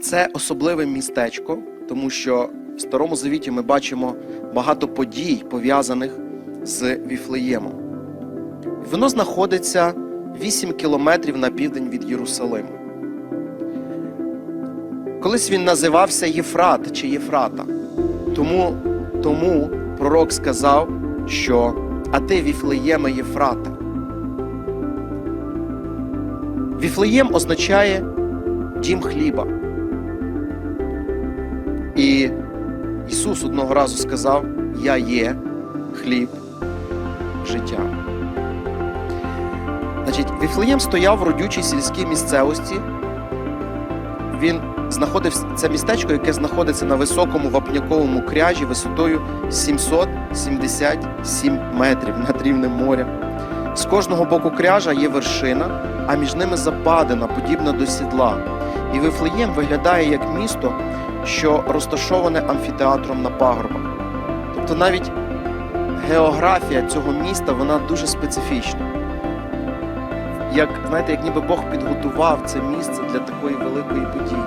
Це особливе містечко, тому що в Старому Завіті ми бачимо багато подій, пов'язаних з Віфлеємом. Воно знаходиться 8 кілометрів на південь від Єрусалиму. Колись він називався Єфрат чи Єфрата. Тому, тому пророк сказав, що а ти Віфлеєме Єфрата. Віфлеєм означає дім хліба. І Ісус одного разу сказав: Я є хліб життя. Значить, Віфлеєм стояв в родючій сільській місцевості. Він знаходився це містечко, яке знаходиться на високому вапняковому кряжі висотою 777 метрів над рівнем моря. З кожного боку кряжа є вершина, а між ними западина, подібна до сідла. І Вифлеєм виглядає як місто, що розташоване амфітеатром на пагорбах. Тобто навіть географія цього міста вона дуже специфічна. Як знаєте, як ніби Бог підготував це місце для такої великої події.